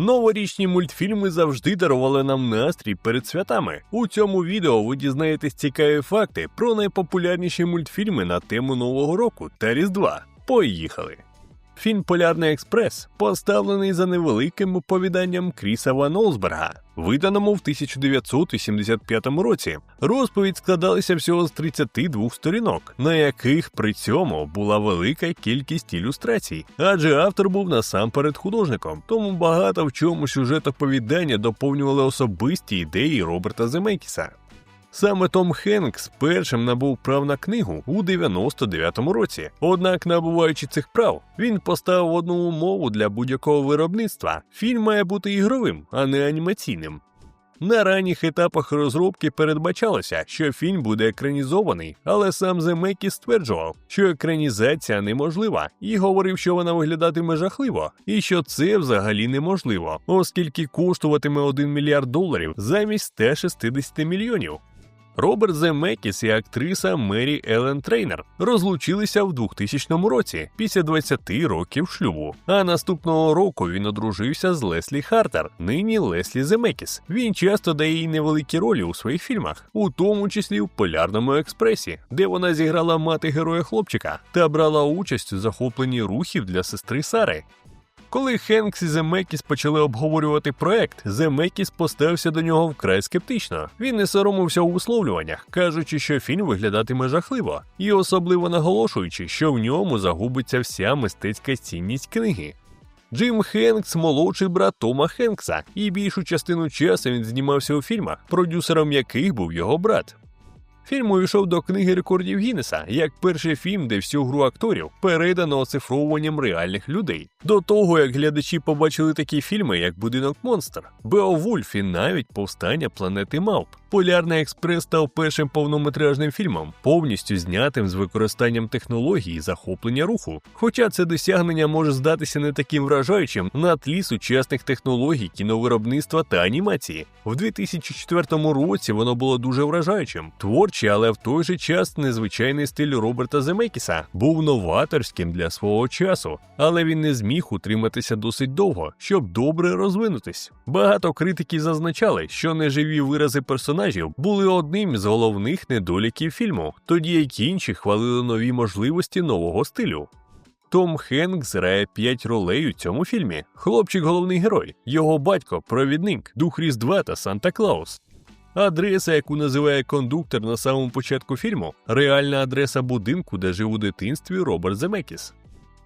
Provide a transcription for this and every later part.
Новорічні мультфільми завжди дарували нам настрій перед святами. У цьому відео ви дізнаєтесь цікаві факти про найпопулярніші мультфільми на тему Нового року та Різдва. Поїхали! Фільм Полярний експрес поставлений за невеликим оповіданням Кріса Ван Олсберга, виданому в 1985 році. Розповідь складалася всього з 32 сторінок, на яких при цьому була велика кількість ілюстрацій, адже автор був насамперед художником, тому багато в чому сюжет оповідання доповнювали особисті ідеї Роберта Земекіса. Саме Том Хенкс першим набув прав на книгу у 99-му році. Однак, набуваючи цих прав, він поставив одну умову для будь-якого виробництва: фільм має бути ігровим, а не анімаційним. На ранніх етапах розробки передбачалося, що фільм буде екранізований, але сам Земекі стверджував, що екранізація неможлива, і говорив, що вона виглядатиме жахливо, і що це взагалі неможливо, оскільки коштуватиме 1 мільярд доларів замість 160 мільйонів. Роберт Земекіс і актриса Мері Елен Трейнер розлучилися в 2000 році після 20 років шлюбу. А наступного року він одружився з Леслі Хартер, нині Леслі Земекіс. Він часто дає їй невеликі ролі у своїх фільмах, у тому числі в Полярному експресі, де вона зіграла мати героя хлопчика та брала участь у захопленні рухів для сестри Сари. Коли Хенкс і Земекіс почали обговорювати проект, Земекіс поставився до нього вкрай скептично. Він не соромився у висловлюваннях, кажучи, що фільм виглядатиме жахливо, і особливо наголошуючи, що в ньому загубиться вся мистецька цінність книги. Джим Хенкс молодший брат Тома Хенкса, і більшу частину часу він знімався у фільмах, продюсером яких був його брат. Фільм увійшов до книги рекордів Гіннеса як перший фільм, де всю гру акторів передано оцифровуванням реальних людей. До того як глядачі побачили такі фільми, як Будинок Монстр, Беовульф і навіть Повстання планети Мавп. Полярний експрес став першим повнометражним фільмом, повністю знятим з використанням технології захоплення руху. Хоча це досягнення може здатися не таким вражаючим на тлі сучасних технологій кіновиробництва та анімації. В 2004 році воно було дуже вражаючим, творчий, але в той же час незвичайний стиль Роберта Земекіса був новаторським для свого часу, але він не зміг утриматися досить довго, щоб добре розвинутись. Багато критиків зазначали, що неживі вирази персонажів були одним з головних недоліків фільму, тоді як інші хвалили нові можливості нового стилю. Том Хенкс грає п'ять ролей у цьому фільмі. Хлопчик головний герой, його батько, провідник, дух Різдва та Санта Клаус. Адреса, яку називає кондуктор на самому початку фільму, реальна адреса будинку, де жив у дитинстві Роберт Земекіс.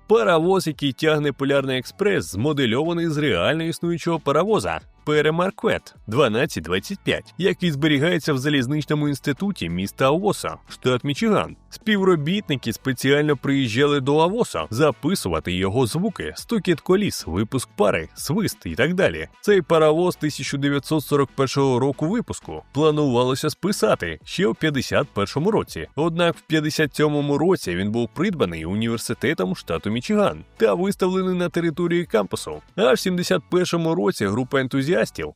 Паровоз, який тягне полярний експрес, змодельований з реально існуючого паровоза Перемарквет 1225, який зберігається в залізничному інституті міста Авоса, штат Мічиган. Співробітники спеціально приїжджали до Авоса записувати його звуки, стукіт коліс, випуск пари, свист і так далі. Цей паровоз 1941 року випуску планувалося списати ще в 51 році. Однак в 57 році він був придбаний університетом штату Мічиган та виставлений на території кампусу. А в 71 році група ентузіастів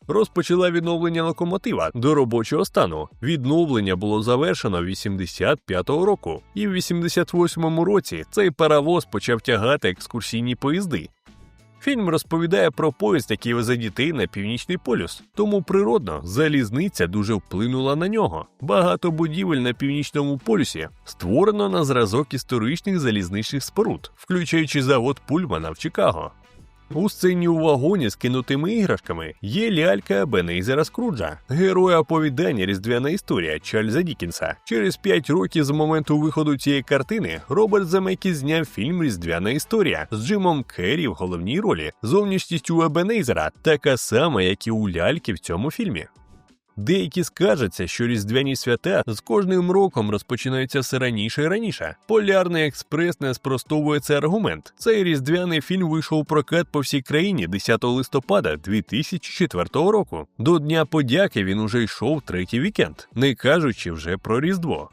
розпочала відновлення локомотива до робочого стану. Відновлення було завершено 85-го року, і в 88-му році цей паровоз почав тягати екскурсійні поїзди. Фільм розповідає про поїзд, який везе дітей на північний полюс, тому природно залізниця дуже вплинула на нього. Багато будівель на північному полюсі створено на зразок історичних залізничних споруд, включаючи завод Пульмана в Чикаго. У сцені у вагоні з кинутими іграшками є лялька Бенейзера Скруджа, героя оповідання Різдвяна історія Чарльза Дікінса. Через п'ять років з моменту виходу цієї картини Роберт Замекі зняв фільм Різдвяна історія з Джимом Керрі в головній ролі. Зовнішністю Ебенейзера така сама, як і у ляльки в цьому фільмі. Деякі скажуться, що різдвяні свята з кожним роком розпочинаються все раніше і раніше. Полярний експрес не спростовує цей аргумент. Цей різдвяний фільм вийшов у прокат по всій країні 10 листопада 2004 року. До Дня подяки він уже йшов третій вікенд, не кажучи вже про Різдво.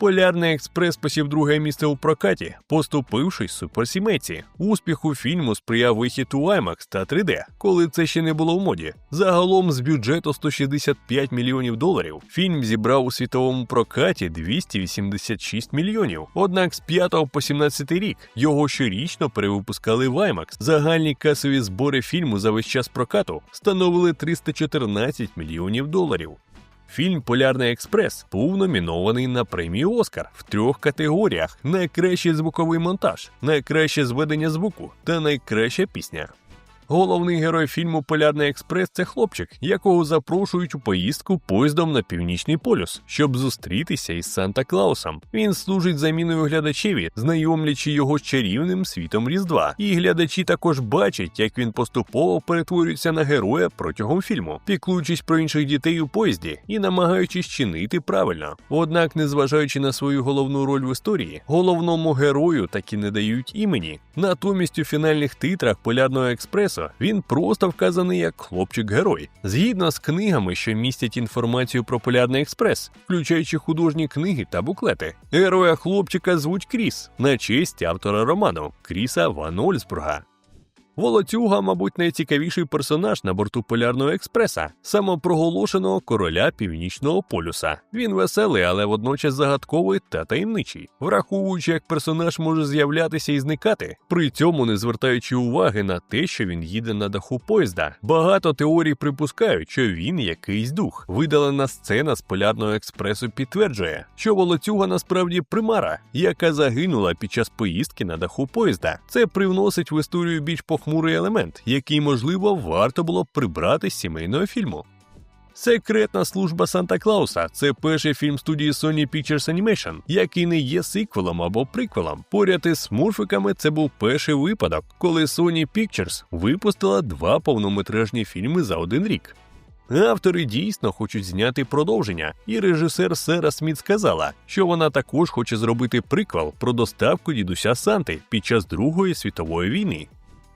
Полярний експрес посів друге місце у прокаті, поступившись суперсімейці. Успіху фільму сприяв вихід у IMAX та 3D, коли це ще не було в моді. Загалом з бюджету 165 мільйонів доларів фільм зібрав у світовому прокаті 286 мільйонів. Однак з 5 по 17 рік його щорічно перевипускали в IMAX. Загальні касові збори фільму за весь час прокату становили 314 мільйонів доларів. Фільм Полярний експрес був номінований на премію Оскар в трьох категоріях: найкращий звуковий монтаж, найкраще зведення звуку та найкраща пісня. Головний герой фільму Полярний експрес це хлопчик, якого запрошують у поїздку поїздом на північний полюс, щоб зустрітися із Санта Клаусом. Він служить заміною глядачеві, знайомлячи його з чарівним світом Різдва. І глядачі також бачать, як він поступово перетворюється на героя протягом фільму, піклуючись про інших дітей у поїзді і намагаючись чинити правильно. Однак, незважаючи на свою головну роль в історії, головному герою таки не дають імені. Натомість у фінальних титрах Полярного експресу він просто вказаний як хлопчик-герой, згідно з книгами, що містять інформацію про Полярний експрес, включаючи художні книги та буклети. Героя хлопчика звуть Кріс на честь автора роману Кріса Ван Ольсбурга. Волоцюга, мабуть, найцікавіший персонаж на борту Полярного експреса, самопроголошеного короля Північного полюса. Він веселий, але водночас загадковий та таємничий, враховуючи, як персонаж може з'являтися і зникати, при цьому не звертаючи уваги на те, що він їде на даху поїзда. Багато теорій припускають, що він якийсь дух. Видалена сцена з полярного експресу підтверджує, що волоцюга насправді примара, яка загинула під час поїздки на даху поїзда. Це привносить в історію більш похмурий елемент, який, можливо, варто було б прибрати з сімейного фільму. Секретна служба Санта Клауса це перший фільм студії Sony Pictures Animation, який не є сиквелом або приквелом. Поряд із смурфиками це був перший випадок, коли Sony Pictures випустила два повнометражні фільми за один рік. Автори дійсно хочуть зняти продовження, і режисер Сера Сміт сказала, що вона також хоче зробити приквел про доставку дідуся Санти під час Другої світової війни.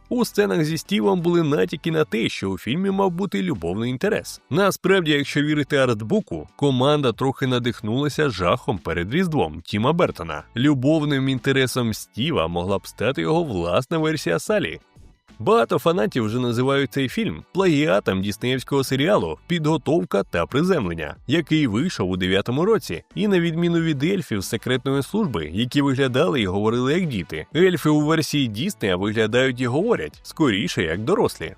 У сценах зі Стівом були натяки на те, що у фільмі мав бути любовний інтерес. Насправді, якщо вірити артбуку, команда трохи надихнулася жахом перед різдвом Тіма Бертона. Любовним інтересом Стіва могла б стати його власна версія Салі. Багато фанатів вже називають цей фільм плагіатом діснеївського серіалу Підготовка та приземлення, який вийшов у дев'ятому році. І на відміну від ельфів секретної служби, які виглядали і говорили як діти, ельфи у версії Діснея виглядають і говорять скоріше як дорослі.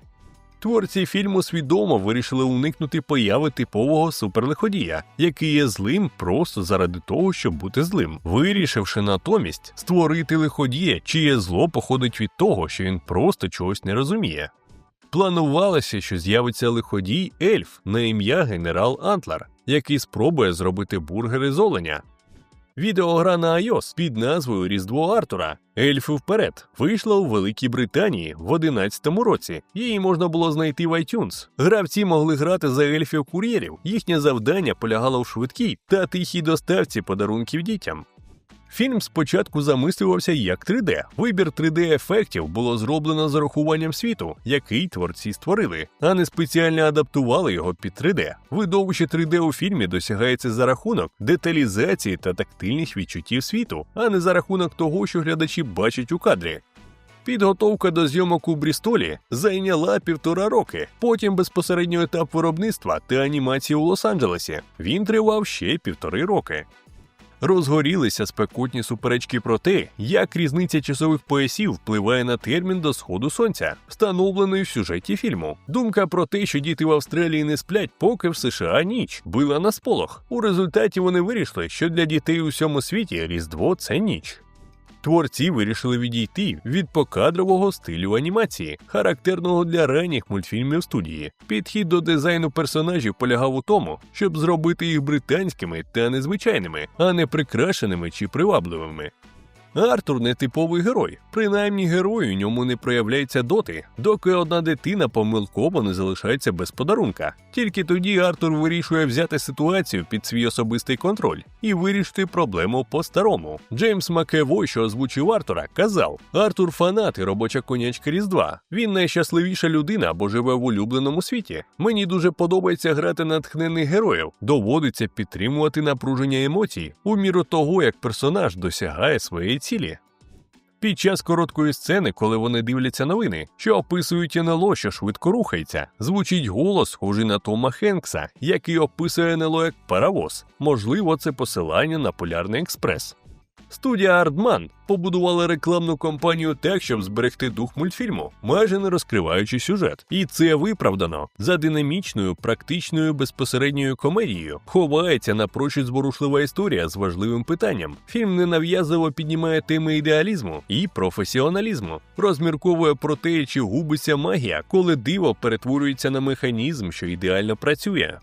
Творці фільму свідомо вирішили уникнути появи типового суперлиходія, який є злим просто заради того, щоб бути злим, вирішивши натомість створити лиходія, чиє зло походить від того, що він просто чогось не розуміє. Планувалося, що з'явиться лиходій ельф на ім'я генерал Антлер, який спробує зробити бургери з оленя. Відеогра на iOS під назвою Різдво Артура Ельфи вперед вийшла у Великій Британії в 2011 році. Її можна було знайти в iTunes. Гравці могли грати за ельфів кур'єрів. Їхнє завдання полягало в швидкій та тихій доставці подарунків дітям. Фільм спочатку замислювався як 3D. Вибір 3D-ефектів було зроблено з урахуванням світу, який творці створили, а не спеціально адаптували його під 3D. Видовище 3D у фільмі досягається за рахунок деталізації та тактильних відчуттів світу, а не за рахунок того, що глядачі бачать у кадрі. Підготовка до зйомок у Брістолі зайняла півтора роки. Потім безпосередньо етап виробництва та анімації у Лос-Анджелесі. Він тривав ще півтори роки. Розгорілися спекотні суперечки про те, як різниця часових поясів впливає на термін до сходу сонця, встановлений в сюжеті фільму. Думка про те, що діти в Австралії не сплять, поки в США ніч, била на сполох. У результаті вони вирішили, що для дітей у всьому світі Різдво це ніч. Творці вирішили відійти від покадрового стилю анімації, характерного для ранніх мультфільмів студії. Підхід до дизайну персонажів полягав у тому, щоб зробити їх британськими та незвичайними, а не прикрашеними чи привабливими. Артур не типовий герой, принаймні герой у ньому не проявляється доти, доки одна дитина помилково не залишається без подарунка. Тільки тоді Артур вирішує взяти ситуацію під свій особистий контроль і вирішити проблему по-старому. Джеймс Макевой, що озвучив Артура, казав: Артур фанат і робоча конячка Різдва. Він найщасливіша людина, бо живе в улюбленому світі. Мені дуже подобається грати натхнених героїв, доводиться підтримувати напруження емоцій у міру того, як персонаж досягає своєї цілі. Під час короткої сцени, коли вони дивляться новини, що описують НЛО, що швидко рухається, звучить голос, схожий на Тома Хенкса, який описує НЛО як паровоз. Можливо, це посилання на Полярний експрес. Студія Ардман побудувала рекламну кампанію так, щоб зберегти дух мультфільму, майже не розкриваючи сюжет. І це виправдано за динамічною, практичною безпосередньою комедією. Ховається напрочуд зворушлива історія з важливим питанням. Фільм ненав'язливо піднімає теми ідеалізму і професіоналізму, розмірковує про те, чи губиться магія, коли диво перетворюється на механізм, що ідеально працює.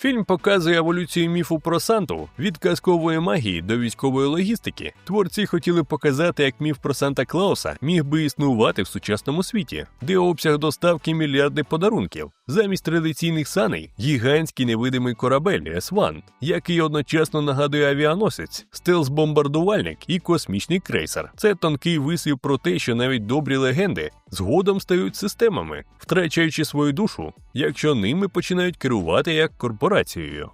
Фільм показує еволюцію міфу про Санту від казкової магії до військової логістики. Творці хотіли показати, як міф про Санта Клауса міг би існувати в сучасному світі, де обсяг доставки мільярди подарунків. Замість традиційних саней гігантський невидимий корабель С-1, який одночасно нагадує авіаносець, стелс-бомбардувальник і космічний крейсер. Це тонкий вислів про те, що навіть добрі легенди згодом стають системами, втрачаючи свою душу, якщо ними починають керувати як корпорацією.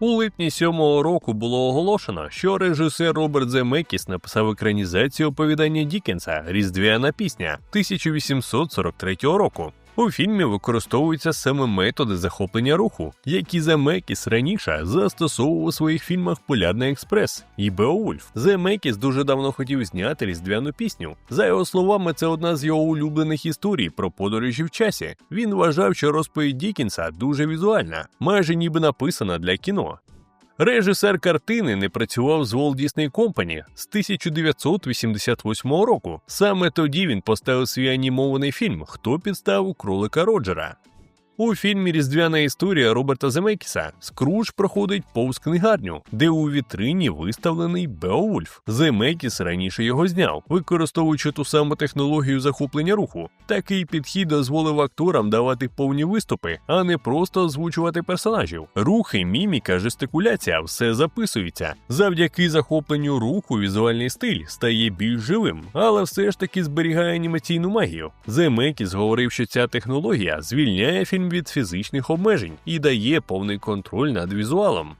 У липні сьомого року було оголошено, що режисер Роберт Земекіс написав екранізацію оповідання Дікенса Різдвяна пісня 1843 року. У фільмі використовуються саме методи захоплення руху, які Земекіс раніше застосовував у своїх фільмах Полярний експрес і Беовульф. Земекіс дуже давно хотів зняти різдвяну пісню. За його словами, це одна з його улюблених історій про подорожі в часі. Він вважав, що розповідь Дікінса дуже візуальна, майже ніби написана для кіно. Режисер картини не працював з Walt Disney Company з 1988 року. Саме тоді він поставив свій анімований фільм Хто підставив кролика Роджера. У фільмі Різдвяна історія Роберта Земекіса Скрудж проходить повз книгарню, де у вітрині виставлений Беовульф. Земекіс раніше його зняв, використовуючи ту саму технологію захоплення руху. Такий підхід дозволив акторам давати повні виступи, а не просто озвучувати персонажів. Рухи, міміка, жестикуляція все записується. Завдяки захопленню руху візуальний стиль стає більш живим, але все ж таки зберігає анімаційну магію. Земекіс говорив, що ця технологія звільняє фільм від фізичних обмежень і дає повний контроль над візуалом.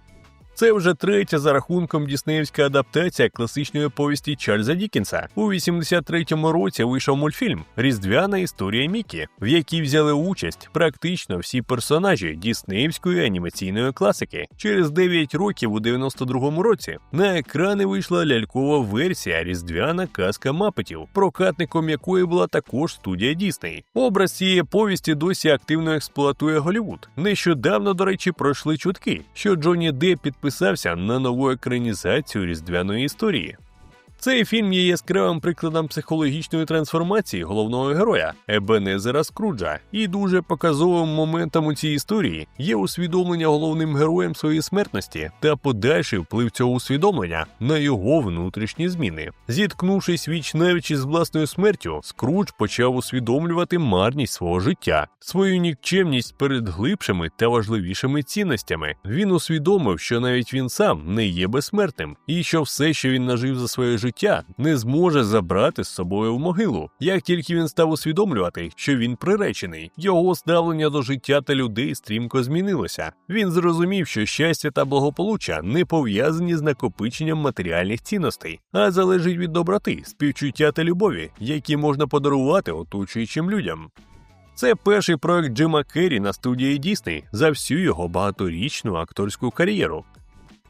Це вже третя за рахунком діснеївська адаптація класичної повісті Чарльза Дікінса. У 83-му році вийшов мультфільм Різдвяна історія Мікі, в якій взяли участь практично всі персонажі діснеївської анімаційної класики. Через 9 років у 92-му році на екрани вийшла лялькова версія Різдвяна казка мапетів, прокатником якої була також студія Дісней. Образ цієї повісті досі активно експлуатує Голівуд. Нещодавно, до речі, пройшли чутки, що Джонні Депп підписав підписався на нову екранізацію різдвяної історії. Цей фільм є яскравим прикладом психологічної трансформації головного героя Ебенезера Скруджа, і дуже показовим моментом у цій історії є усвідомлення головним героєм своєї смертності та подальший вплив цього усвідомлення на його внутрішні зміни. Зіткнувшись віч навіч із власною смертю, Скрудж почав усвідомлювати марність свого життя, свою нікчемність перед глибшими та важливішими цінностями. Він усвідомив, що навіть він сам не є безсмертним, і що все, що він нажив за своє життя, життя не зможе забрати з собою в могилу. Як тільки він став усвідомлювати, що він приречений, його ставлення до життя та людей стрімко змінилося. Він зрозумів, що щастя та благополуччя не пов'язані з накопиченням матеріальних цінностей, а залежить від доброти, співчуття та любові, які можна подарувати оточуючим людям. Це перший проект Джима Керрі на студії Дісней за всю його багаторічну акторську кар'єру.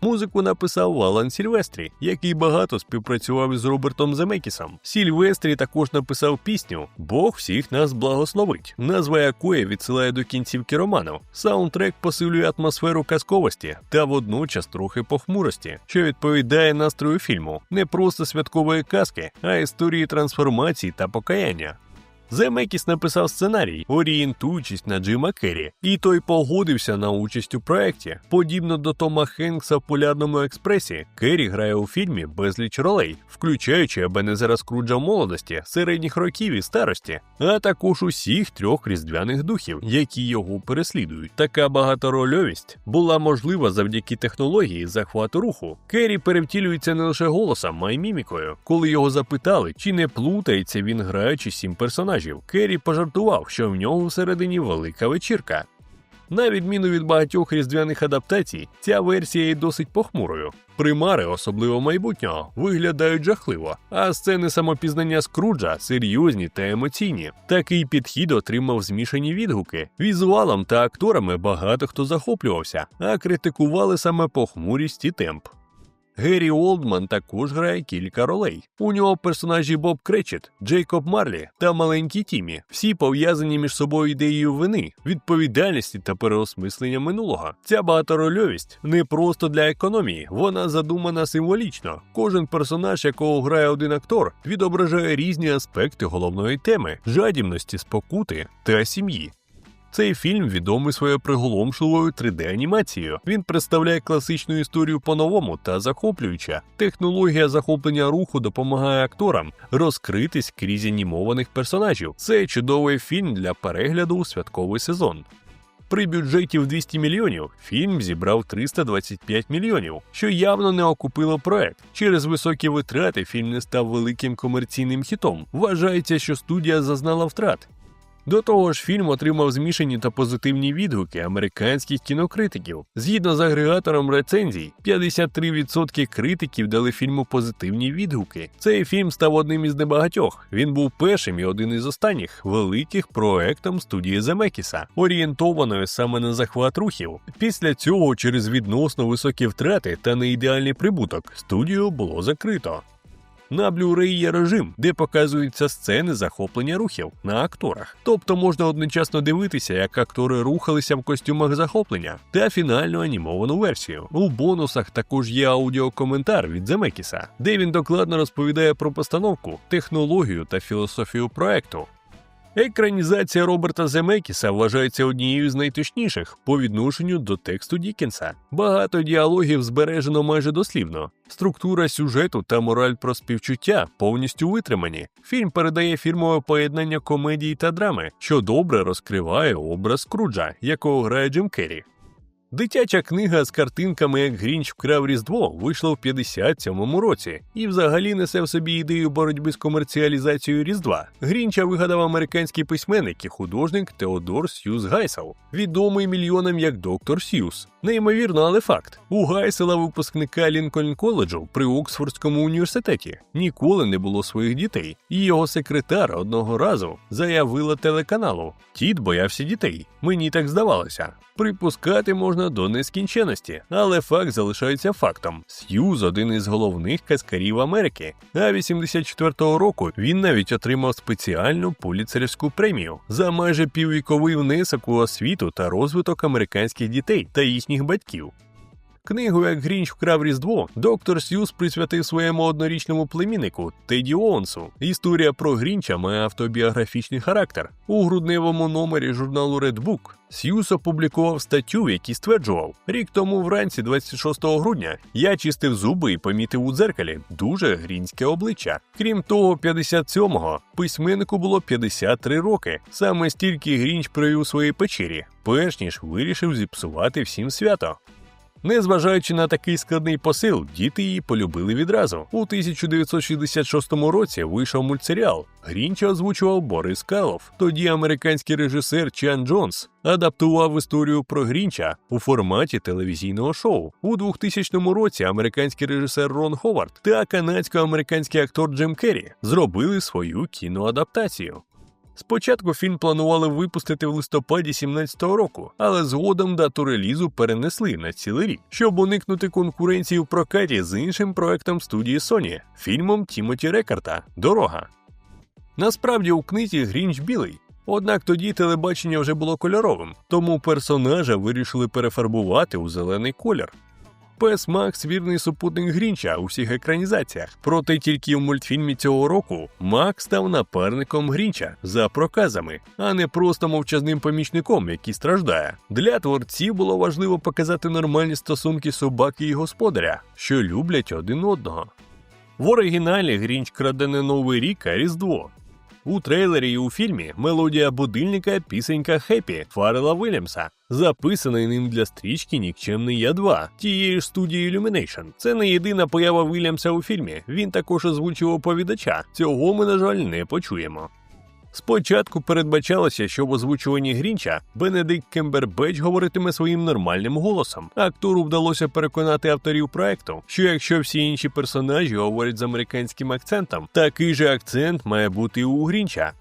Музику написав Алан Сільвестрі, який багато співпрацював із Робертом Земекісом. Сільвестрі також написав пісню Бог всіх нас благословить, назва якої відсилає до кінцівки роману. Саундтрек посилює атмосферу казковості та водночас трохи похмурості, що відповідає настрою фільму, не просто святкової казки, а історії трансформації та покаяння. Земекіс написав сценарій, орієнтуючись на Джима Керрі, і той погодився на участь у проєкті. Подібно до Тома Хенкса в полярному експресі, Керрі грає у фільмі безліч ролей, включаючи Ебенезера Скруджа молодості, середніх років і старості, а також усіх трьох різдвяних духів, які його переслідують. Така багаторольовість була можлива завдяки технології захвату руху. Керрі перевтілюється не лише голосом, а й мімікою. Коли його запитали, чи не плутається він граючи сім персонажів, Керрі пожартував, що в нього всередині велика вечірка. На відміну від багатьох різдвяних адаптацій, ця версія є досить похмурою. Примари, особливо майбутнього, виглядають жахливо, а сцени самопізнання Скруджа серйозні та емоційні. Такий підхід отримав змішані відгуки. Візуалом та акторами багато хто захоплювався, а критикували саме похмурість і темп. Геррі Олдман також грає кілька ролей. У нього персонажі Боб Кречет, Джейкоб Марлі та маленький Тімі. Всі пов'язані між собою ідеєю вини, відповідальності та переосмислення минулого. Ця багаторольовість не просто для економії, вона задумана символічно. Кожен персонаж, якого грає один актор, відображає різні аспекти головної теми жадібності, спокути та сім'ї. Цей фільм відомий своєю приголомшливою 3D-анімацією. Він представляє класичну історію по-новому та захоплююча. Технологія захоплення руху допомагає акторам розкритись крізь анімованих персонажів. Це чудовий фільм для перегляду у святковий сезон. При бюджеті в 200 мільйонів фільм зібрав 325 мільйонів, що явно не окупило проект. Через високі витрати фільм не став великим комерційним хітом. Вважається, що студія зазнала втрат. До того ж, фільм отримав змішані та позитивні відгуки американських кінокритиків. Згідно з агрегатором рецензій, 53% критиків дали фільму позитивні відгуки. Цей фільм став одним із небагатьох. Він був першим і один із останніх великих проектом студії Земекіса, орієнтованою саме на захват рухів. Після цього, через відносно високі втрати та неідеальний прибуток, студію було закрито. На Blu-ray є режим, де показуються сцени захоплення рухів на акторах. Тобто можна одночасно дивитися, як актори рухалися в костюмах захоплення, та фінальну анімовану версію. У бонусах також є аудіокоментар від Земекіса, де він докладно розповідає про постановку, технологію та філософію проекту. Екранізація Роберта Земекіса вважається однією з найточніших по відношенню до тексту Дікенса. Багато діалогів збережено майже дослівно. Структура сюжету та мораль про співчуття повністю витримані. Фільм передає фірмове поєднання комедії та драми, що добре розкриває образ Круджа, якого грає Джим Керрі. Дитяча книга з картинками, як Грінч вкрав Різдво, вийшла в 57-му році і взагалі несе в собі ідею боротьби з комерціалізацією Різдва. Грінча вигадав американський письменник і художник Теодор Сьюз Гайсел, відомий мільйонам як доктор Сьюз. Неймовірно, але факт: у Гайсела, випускника Лінкольн коледжу при Оксфордському університеті, ніколи не було своїх дітей, і його секретар одного разу заявила телеканалу: Тіт боявся дітей. Мені так здавалося. Припускати можна до нескінченності, але факт залишається фактом. Сьюз один із головних каскарів Америки. А 84-го року він навіть отримав спеціальну поліцерівську премію за майже піввіковий внесок у освіту та розвиток американських дітей та їхніх батьків. Книгу Як Грінч вкрав Різдво доктор Сьюз присвятив своєму однорічному племіннику Теді Оонсу. Історія про Грінча має автобіографічний характер. У грудневому номері журналу Red Book Сьюз опублікував статтю, в якій стверджував: рік тому вранці, 26 грудня, я чистив зуби і помітив у дзеркалі дуже грінське обличчя. Крім того, 57-го письменнику було 53 роки. Саме стільки Грінч провів у своїй печері, перш ніж вирішив зіпсувати всім свято. Незважаючи на такий складний посил, діти її полюбили відразу. У 1966 році вийшов мультсеріал. Грінча озвучував Борис Калов. Тоді американський режисер Чан Джонс адаптував історію про Грінча у форматі телевізійного шоу. У 2000 році американський режисер Рон Ховард та канадсько-американський актор Джим Керрі зробили свою кіноадаптацію. Спочатку фільм планували випустити в листопаді 17-го року, але згодом дату релізу перенесли на цілий рік, щоб уникнути конкуренції в прокаті з іншим проектом студії Sony – фільмом Тімоті Рекарта Дорога. Насправді у книзі Грінч білий. Однак тоді телебачення вже було кольоровим, тому персонажа вирішили перефарбувати у зелений колір. Пес Макс вірний супутник Грінча у всіх екранізаціях. Проте тільки в мультфільмі цього року Макс став напарником Грінча за проказами, а не просто мовчазним помічником, який страждає. Для творців було важливо показати нормальні стосунки собаки і господаря, що люблять один одного. В оригіналі Грінч краде не Новий рік, а Різдво. У трейлері і у фільмі мелодія будильника пісенька Хеппі Фаррела Вільямса, записаний ним для стрічки Нікчемний Я 2 тієї ж студії Illumination. Це не єдина поява Вільямса у фільмі. Він також озвучив оповідача. Цього ми, на жаль, не почуємо. Спочатку передбачалося, що в озвучуванні Грінча Бенедикт Кембербеч говоритиме своїм нормальним голосом. Актору вдалося переконати авторів проекту, що якщо всі інші персонажі говорять з американським акцентом, такий же акцент має бути у Грінча.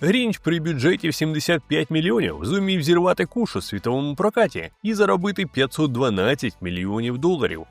Грінч при бюджеті в 75 мільйонів зумів зірвати куш у світовому прокаті і заробити 512 мільйонів доларів.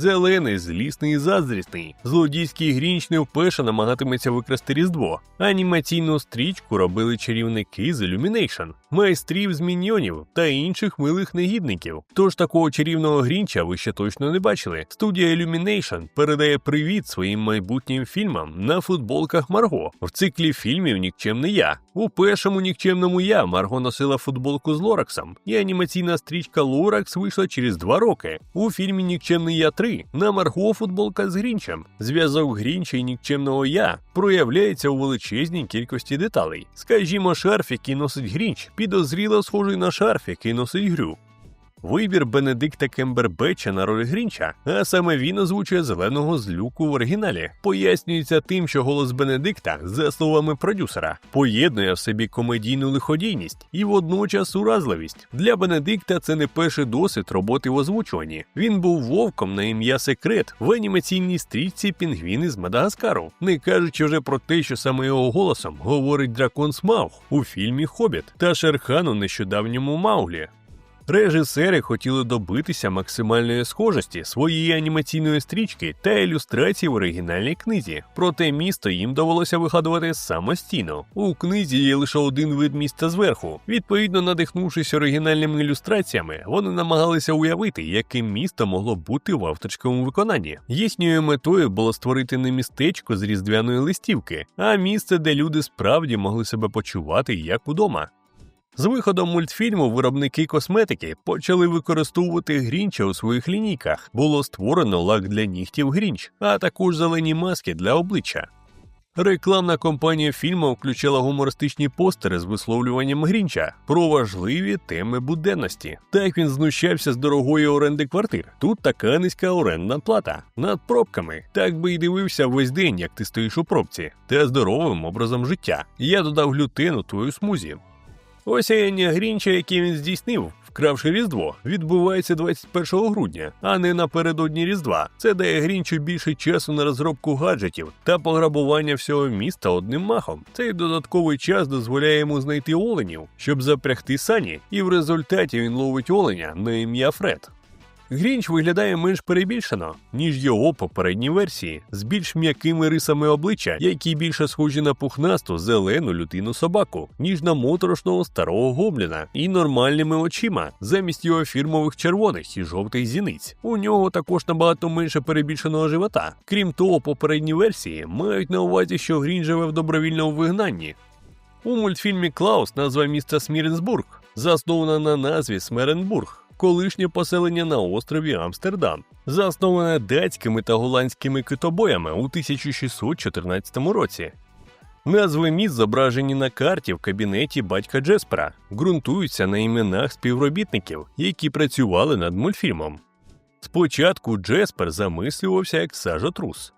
Зелений, злісний і заздрісний. Злодійський грінч не вперше намагатиметься викрасти Різдво. Анімаційну стрічку робили чарівники з Illumination, майстрів з міньйонів та інших милих негідників. Тож такого чарівного грінча ви ще точно не бачили. Студія Illumination передає привіт своїм майбутнім фільмам на футболках Марго в циклі фільмів Нікчемний я. У першому нікчемному я Марго носила футболку з Лораксом, і анімаційна стрічка Лоракс вийшла через два роки. У фільмі Нікчемний я 3 на Марго футболка з Грінчем. Зв'язок Грінча і нікчемного я проявляється у величезній кількості деталей. Скажімо, шарф, який носить Грінч, підозріло схожий на шарф, який носить Грю. Вибір Бенедикта Кембербеча на роль Грінча, а саме він озвучує зеленого злюку в оригіналі. Пояснюється тим, що голос Бенедикта, за словами продюсера, поєднує в собі комедійну лиходійність і водночас уразливість. Для Бенедикта це не перший досвід роботи в озвучуванні. Він був вовком на ім'я Секрет в анімаційній стрічці Пінгвіни з Мадагаскару, не кажучи вже про те, що саме його голосом говорить дракон Смаух у фільмі Хобіт та Шерхан у нещодавньому Мауглі. Режисери хотіли добитися максимальної схожості своєї анімаційної стрічки та ілюстрації в оригінальній книзі. Проте місто їм довелося вигадувати самостійно. У книзі є лише один вид міста зверху. Відповідно, надихнувшись оригінальними ілюстраціями, вони намагалися уявити, яким місто могло бути в авторському виконанні. Їхньою метою було створити не містечко з різдвяної листівки, а місце, де люди справді могли себе почувати як удома. З виходом мультфільму виробники косметики почали використовувати Грінча у своїх лінійках. Було створено лак для нігтів Грінч, а також зелені маски для обличчя. Рекламна кампанія фільму включала гумористичні постери з висловлюванням Грінча про важливі теми буденності. Так він знущався з дорогої оренди квартир. Тут така низька орендна плата над пробками. Так би й дивився весь день, як ти стоїш у пробці, та здоровим образом життя. Я додав глютен у твою смузі. Осяяння Грінча, яке він здійснив, вкравши Різдво, відбувається 21 грудня, а не напередодні Різдва. Це дає Грінчу більше часу на розробку гаджетів та пограбування всього міста одним махом. Цей додатковий час дозволяє йому знайти оленів, щоб запрягти сані, і в результаті він ловить оленя на ім'я Фред. Грінч виглядає менш перебільшено, ніж його попередні версії, з більш м'якими рисами обличчя, які більше схожі на пухнасту зелену людину собаку, ніж на моторошного старого гобліна, і нормальними очима, замість його фірмових червоних і жовтих зіниць. У нього також набагато менше перебільшеного живота. Крім того, попередні версії мають на увазі, що Грінч живе в добровільному вигнанні. У мультфільмі Клаус назва міста Сміренсбург заснована на назві Смеренбург колишнє поселення на острові Амстердам, засноване датськими та голландськими китобоями у 1614 році. Назви міст зображені на карті в кабінеті батька Джеспера, ґрунтуються на іменах співробітників, які працювали над мультфільмом. Спочатку Джеспер замислювався як сажотрус.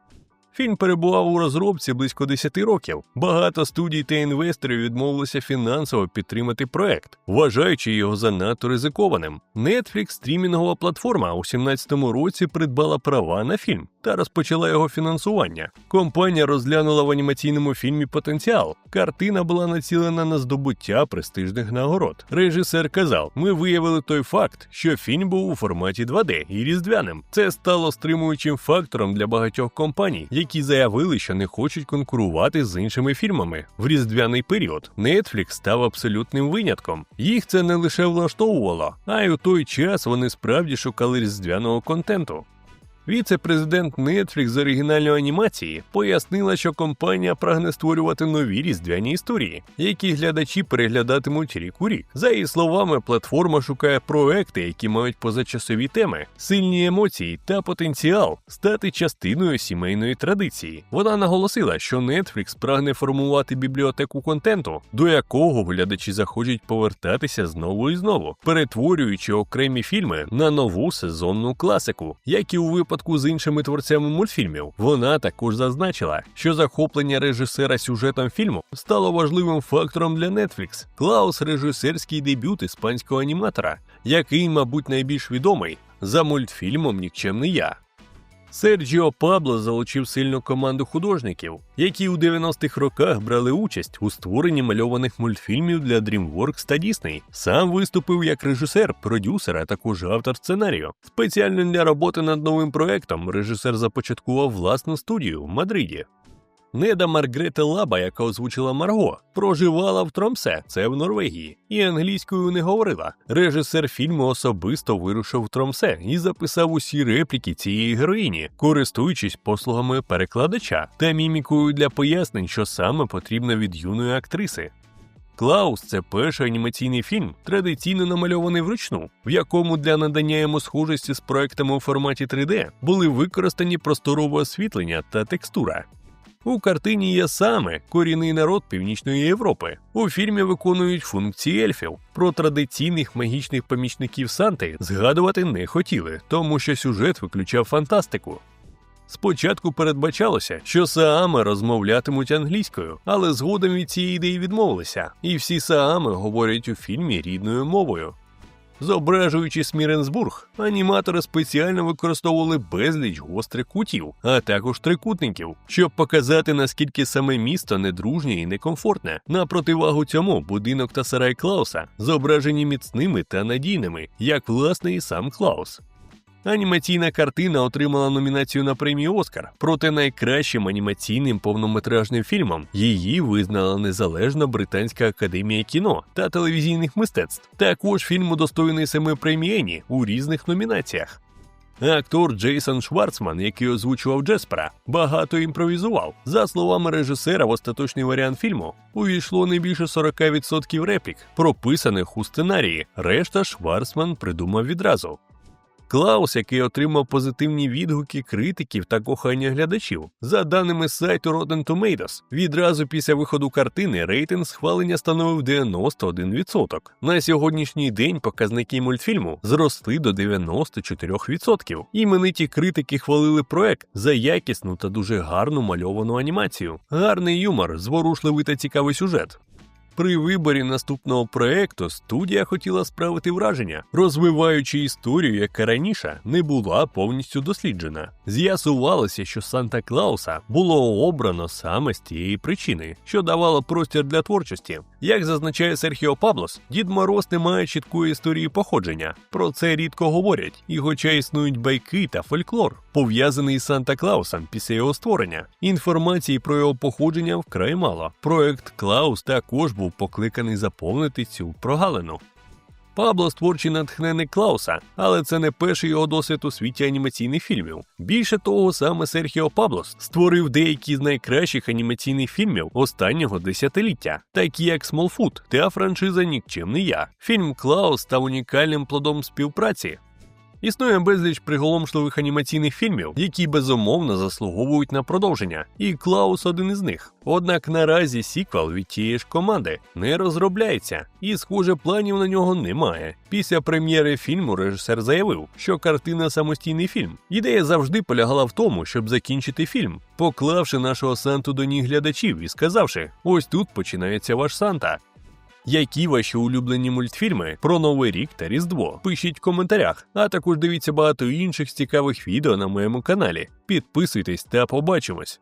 Фільм перебував у розробці близько 10 років. Багато студій та інвесторів відмовилися фінансово підтримати проект, вважаючи його занадто ризикованим. Netflix, стрімінгова платформа, у 2017 році придбала права на фільм. Та розпочала його фінансування. Компанія розглянула в анімаційному фільмі потенціал. Картина була націлена на здобуття престижних нагород. Режисер казав: ми виявили той факт, що фільм був у форматі 2D і різдвяним. Це стало стримуючим фактором для багатьох компаній, які заявили, що не хочуть конкурувати з іншими фільмами. В різдвяний період Netflix став абсолютним винятком. Їх це не лише влаштовувало, а й у той час вони справді шукали різдвяного контенту. Віце-президент Netflix з оригінальної анімації пояснила, що компанія прагне створювати нові різдвяні історії, які глядачі переглядатимуть рік у рік. За її словами, платформа шукає проекти, які мають позачасові теми, сильні емоції та потенціал стати частиною сімейної традиції. Вона наголосила, що Netflix прагне формувати бібліотеку контенту, до якого глядачі захочуть повертатися знову і знову, перетворюючи окремі фільми на нову сезонну класику, як і у випадку випадку з іншими творцями мультфільмів. Вона також зазначила, що захоплення режисера сюжетом фільму стало важливим фактором для Netflix. Клаус режисерський дебют іспанського аніматора, який, мабуть, найбільш відомий за мультфільмом Нікчемний я. Серджіо Пабло залучив сильну команду художників, які у 90-х роках брали участь у створенні мальованих мультфільмів для DreamWorks та Disney. Сам виступив як режисер, продюсер, а також автор сценарію. Спеціально для роботи над новим проектом режисер започаткував власну студію в Мадриді. Неда Маргрете Лаба, яка озвучила Марго, проживала в Тромсе, це в Норвегії, і англійською не говорила. Режисер фільму особисто вирушив в Тромсе і записав усі репліки цієї героїні, користуючись послугами перекладача та мімікою для пояснень, що саме потрібно від юної актриси. Клаус це перший анімаційний фільм, традиційно намальований вручну, в якому для надання йому схожості з проектами у форматі 3D були використані просторове освітлення та текстура. У картині є саме корінний народ Північної Європи. У фільмі виконують функції ельфів. Про традиційних магічних помічників Санти згадувати не хотіли, тому що сюжет виключав фантастику. Спочатку передбачалося, що Саами розмовлятимуть англійською, але згодом від цієї ідеї відмовилися, і всі Саами говорять у фільмі рідною мовою. Зображуючи Сміренсбург, аніматори спеціально використовували безліч гострих кутів, а також трикутників, щоб показати наскільки саме місто недружнє і некомфортне. На противагу цьому будинок та сарай Клауса зображені міцними та надійними, як власне і сам Клаус. Анімаційна картина отримала номінацію на премію Оскар, проте найкращим анімаційним повнометражним фільмом її визнала незалежна Британська академія кіно та телевізійних мистецтв. Також фільм удостоєний семи премій у різних номінаціях. Актор Джейсон Шварцман, який озвучував Джеспера, багато імпровізував. За словами режисера, в остаточний варіант фільму увійшло не більше 40% реплік, прописаних у сценарії. Решта Шварцман придумав відразу. Клаус, який отримав позитивні відгуки критиків та кохання глядачів. За даними сайту Rotten Tomatoes, відразу після виходу картини рейтинг схвалення становив 91%. На сьогоднішній день показники мультфільму зросли до 94%. Імениті критики хвалили проект за якісну та дуже гарну мальовану анімацію, гарний юмор, зворушливий та цікавий сюжет. При виборі наступного проекту студія хотіла справити враження, розвиваючи історію, яка раніше не була повністю досліджена. З'ясувалося, що Санта Клауса було обрано саме з тієї причини, що давало простір для творчості. Як зазначає Серхіо Паблос, Дід Мороз не має чіткої історії походження. Про це рідко говорять, і хоча існують байки та фольклор, пов'язаний з Санта Клаусом після його створення. Інформації про його походження вкрай мало. Проект Клаус також був покликаний заповнити цю прогалину. Пабло творчий натхнений Клауса, але це не перший його досвід у світі анімаційних фільмів. Більше того, саме Серхіо Паблос створив деякі з найкращих анімаційних фільмів останнього десятиліття, такі як Смолфут та франшиза Нікчемний я. Фільм Клаус став унікальним плодом співпраці Існує безліч приголомшливих анімаційних фільмів, які безумовно заслуговують на продовження, і Клаус один із них. Однак наразі сіквел від тієї ж команди не розробляється, і, схоже, планів на нього немає. Після прем'єри фільму режисер заявив, що картина самостійний фільм. Ідея завжди полягала в тому, щоб закінчити фільм, поклавши нашого Санту до ніг глядачів і сказавши: ось тут починається ваш Санта. Які ваші улюблені мультфільми про Новий рік та Різдво? Пишіть в коментарях, а також дивіться багато інших цікавих відео на моєму каналі. Підписуйтесь та побачимось!